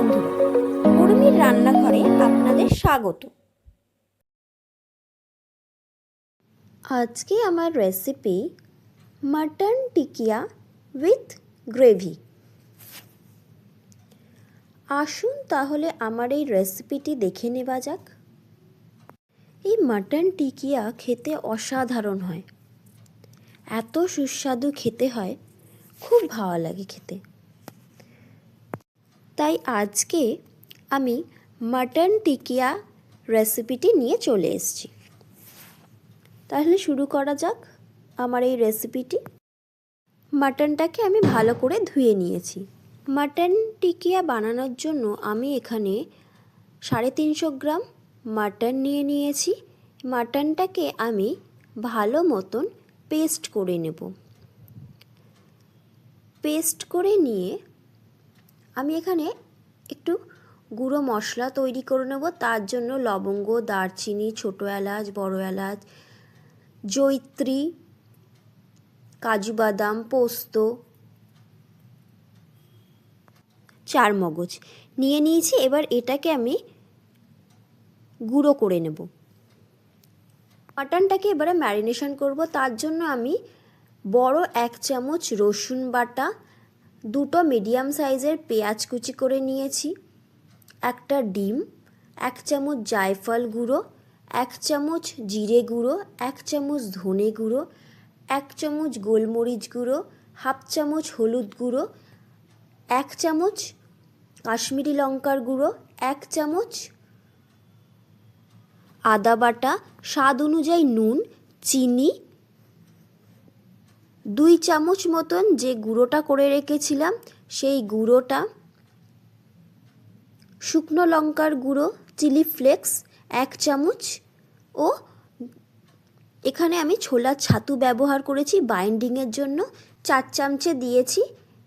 বন্ধুরা উর্মির রান্নাঘরে আপনাদের স্বাগত। আজকে আমার recipe mutton tikia with gravy আসুন তাহলে আমার এই রেসিপিটি দেখে নেওয়া যাক। এই মাটন টিকিয়া খেতে অসাধারণ হয়। এত সুস্বাদু খেতে হয়, খুব ভালো লাগে খেতে। তাই আজকে আমি মাটন টিকিয়া রেসিপিটি নিয়ে চলে এসেছি। তাহলে শুরু করা যাক আমার এই রেসিপিটি। মাটনটাকে আমি ভালো করে ধুয়ে নিয়েছি। মাটন টিকিয়া বানানোর জন্য আমি এখানে সাড়ে তিনশো গ্রাম মাটন নিয়ে নিয়েছি। মাটনটাকে আমি ভালো মতন পেস্ট করে নেব। পেস্ট করে নিয়ে আমি এখানে একটু গুঁড়ো মশলা তৈরি করে নেব। তার জন্য লবঙ্গ, দারচিনি, ছোটো এলাচ, বড় এলাচ, জৈত্রী, কাজু বাদাম, পোস্ত, চার মগজ। নিয়ে নিয়েছি, এবার এটাকে আমি গুঁড়ো করে নেব। মাটনটাকে এবারে ম্যারিনেশন করব। তার জন্য আমি বড় এক চামচ রসুন বাটা দুটো মিডিয়াম সাইজের পেঁয়াজ কুচি করে নিয়েছি। একটা ডিম, এক চামচ জায়ফল গুঁড়ো, এক চামচ জিরে গুঁড়ো, এক চামচ ধনে গুঁড়ো, এক চামচ গোলমরিচ গুঁড়ো, হাফ চামচ হলুদ গুঁড়ো, এক চামচ কাশ্মীরি লঙ্কার গুঁড়ো, এক চামচ আদা বাটা, স্বাদ অনুযায়ী নুন, চিনি দুই চামচ মতন যে গুঁড়োটা করে রেখেছিলাম, সেই গুঁড়োটা, শুকনো লঙ্কার গুঁড়ো, চিলি ফ্লেক্স, এক চামচ ও এখানে আমি ছোলার ছাতু ব্যবহার করেছি বাইন্ডিংয়ের জন্য। চার চামচে দিয়েছি,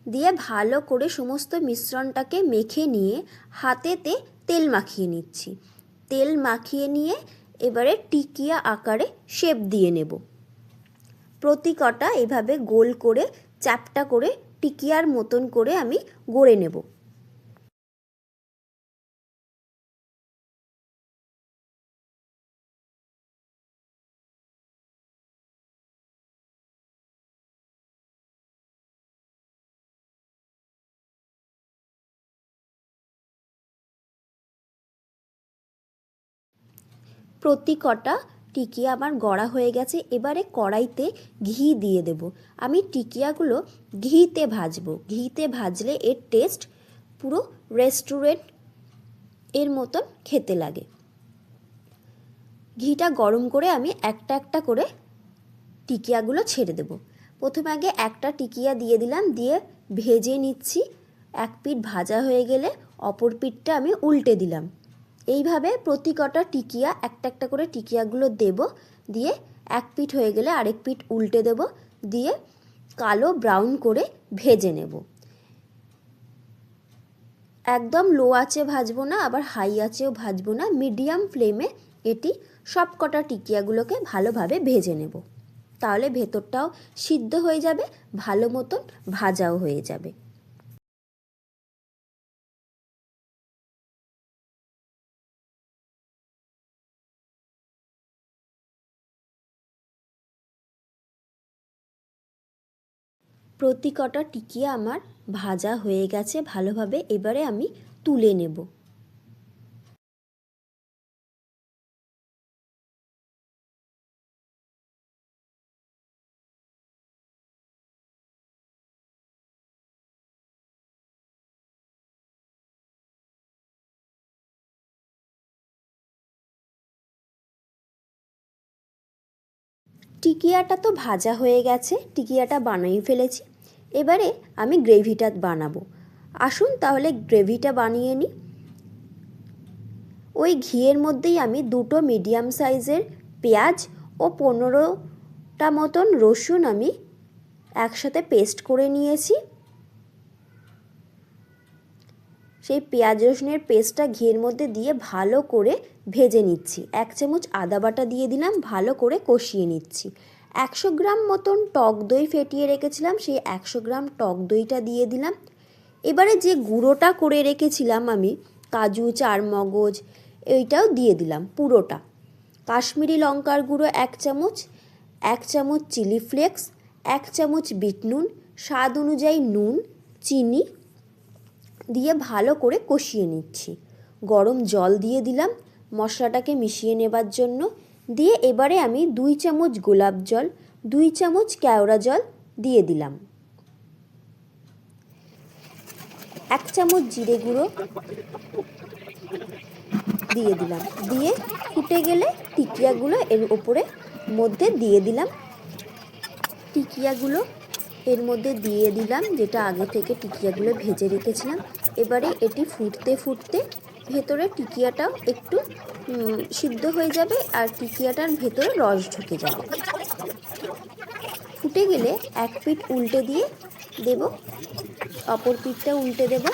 দিয়ে ভালো করে সমস্ত মিশ্রণটাকে মেখে নিয়ে হাতেতে তেল মাখিয়ে নিচ্ছি। তেল মাখিয়ে নিয়ে এবারে টিকিয়া আকারে শেপ দিয়ে নেব। প্রতি কটা এভাবে গোল করে, চ্যাপটা করে, টিকিয়ার মতন করে আমি গড়ে নেব। প্রতি কটা টিকিয়া আমার গড়া হয়ে গেছে, এবারে কড়াইতে ঘি দিয়ে দেব। আমি টিকিয়াগুলো ঘিতে ভাজবো। ঘিতে ভাজলে এর টেস্ট পুরো রেস্টুরেন্টের মতন খেতে লাগে। ঘিটা গরম করে আমি একটা একটা করে টিকিয়াগুলো ছেড়ে দেব। প্রথমে আগে একটা টিকিয়া দিয়ে দিলাম, দিয়ে ভেজে নিচ্ছি। এক পিঠ ভাজা হয়ে গেলে অপর পিঠটা আমি উল্টে দিলাম। এইভাবে প্রতি কটা টিকিয়া একটা একটা করে টিকিয়াগুলো দেব, দিয়ে এক পিঠ হয়ে গেলে আরেক পিঠ উল্টে দেব, দিয়ে কালো ব্রাউন করে ভেজে নেব। একদম লো আঁচে ভাজবো না, আবার হাই আঁচেও ভাজবো না মিডিয়াম ফ্লেমে এটি সব কটা টিকিয়াগুলোকে ভালোভাবে ভেজে নেব। তাহলে ভেতরটাও সিদ্ধ হয়ে যাবে, ভালো মতন ভাজাও হয়ে যাবে। প্রতি কটা টিকিয়া আমার ভাজা হয়ে গেছে, ভালোভাবে এবারে আমি তুলে নেব। টিকিয়াটা তো ভাজা হয়ে গেছে, টিকিয়াটা বানিয়ে ফেলেছি। এবারে আমি গ্রেভিটা বানাবো। আসুন তাহলে গ্রেভিটা বানিয়ে নিই। ওই ঘিয়ের মধ্যেই আমি দুটো মিডিয়াম সাইজের পেঁয়াজ ও পনেরোটা মতন রসুন আমি একসাথে পেস্ট করে নিয়েছি। সেই পেঁয়াজ রসুনের পেস্টটা ঘিয়ের মধ্যে দিয়ে ভালো করে ভেজে নিচ্ছি। এক চামচ আদা বাটা দিয়ে দিলাম, ভালো করে কষিয়ে নিচ্ছি। একশো গ্রাম মতন টক দই ফেটিয়ে রেখেছিলাম, সেই একশো গ্রাম টক দইটা দিয়ে দিলাম। এবারে যে গুঁড়োটা করে রেখেছিলাম আমি, কাজু, চারমগজ, এইটাও দিয়ে দিলাম পুরোটা। কাশ্মীরি লঙ্কার গুঁড়ো এক চামচ এক চামচ চিলি ফ্লেক্স, এক চামচ বিট নুন, স্বাদ অনুযায়ী নুন, চিনি দিয়ে ভালো করে কষিয়ে নিচ্ছি। গরম জল দিয়ে দিলাম, মশলাটাকে মিশিয়ে নেবার জন্য। দিয়ে এবারে আমি দুই চামচ গোলাপ জল, দুই চামচ কেওড়া জল দিয়ে দিলাম। এক চামচ জিরে গুঁড়ো দিয়ে দিলাম। দিয়ে ফুটে গেলে টিকিয়াগুলো এর ওপরে মধ্যে দিয়ে দিলাম। টিকিয়াগুলো এর মধ্যে দিয়ে দিলাম, যেটা আগে থেকে টিকিয়াগুলো ভেজে রেখেছিলাম। এবারে এটি ফুটতে ফুটতে ভেতরে টিকিয়াটাও একটু সিদ্ধ হয়ে যাবে আর টিকিয়াটার ভেতরে রস ঢুকে যাবে। ফুটে গেলে এক পিঠ উল্টে দিয়ে দেব, অপর পিঠটা উল্টে দেব।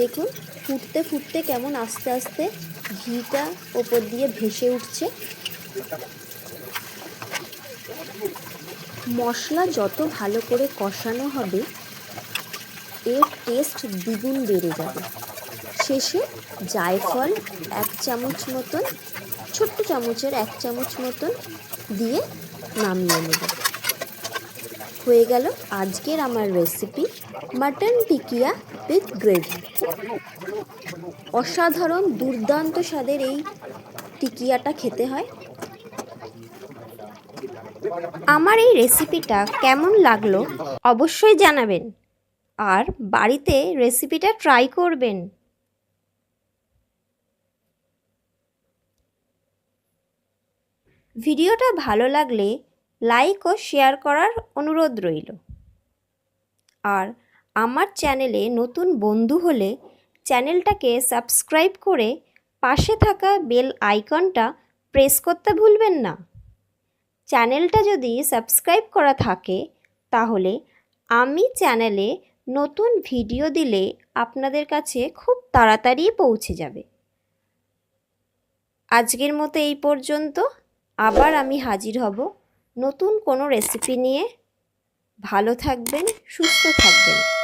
দেখুন, ফুটতে ফুটতে কেমন আস্তে আস্তে ঘিটা ওপর দিয়ে ভেসে উঠছে। মশলা যত ভালো করে কষানো হবে এর টেস্ট দ্বিগুণ বেড়ে যাবে। শেষে জায়ফল এক চামচ মতন, ছোট্ট চামচের এক চামচ মতন দিয়ে নামিয়ে নেব। হয়ে গেল আজকের আমার recipe mutton tikia with gravy অসাধারণ দুর্দান্ত স্বাদের এই টিকিয়াটা খেতে হয়। আমার এই রেসিপিটা কেমন লাগল অবশ্যই জানাবেন। আর বাড়িতে রেসিপিটা ট্রাই করবেন। ভিডিওটা ভালো লাগলে লাইক ও শেয়ার করার অনুরোধ রইল। আর আমার চ্যানেলে নতুন বন্ধু হলে চ্যানেলটাকে সাবস্ক্রাইব করে পাশে থাকা বেল আইকনটা প্রেস করতে ভুলবেন না। চ্যানেলটা যদি সাবস্ক্রাইব করা থাকে, তাহলে আমি চ্যানেলে নতুন ভিডিও দিলে আপনাদের কাছে খুব তাড়াতাড়ি পৌঁছে যাবে। আজকের মতো এই পর্যন্ত। আবার আমি হাজির হব নতুন কোনো রেসিপি নিয়ে। ভালো থাকবেন, সুস্থ থাকবেন।